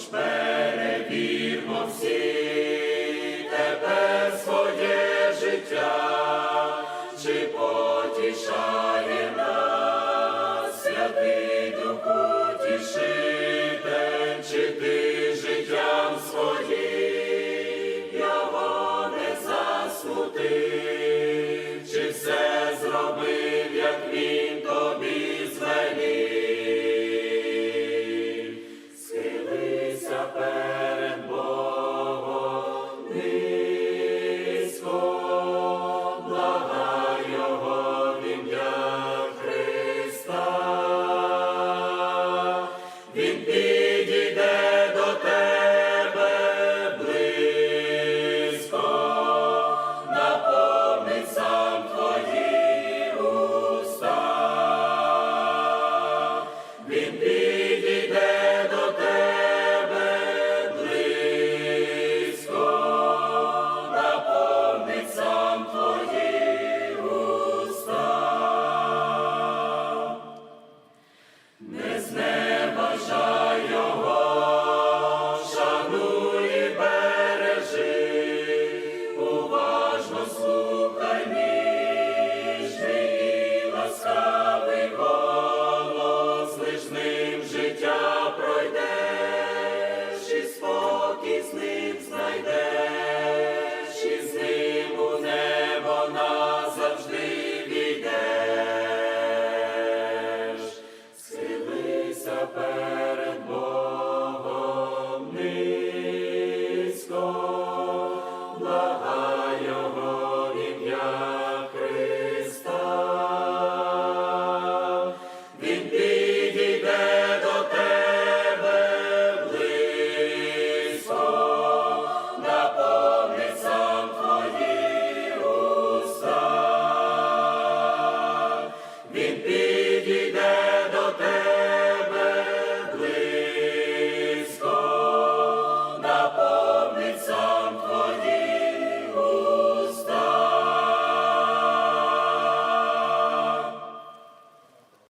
Тож перевірмо всі тебе своє життя, чи потішає нас, святий дух утіши.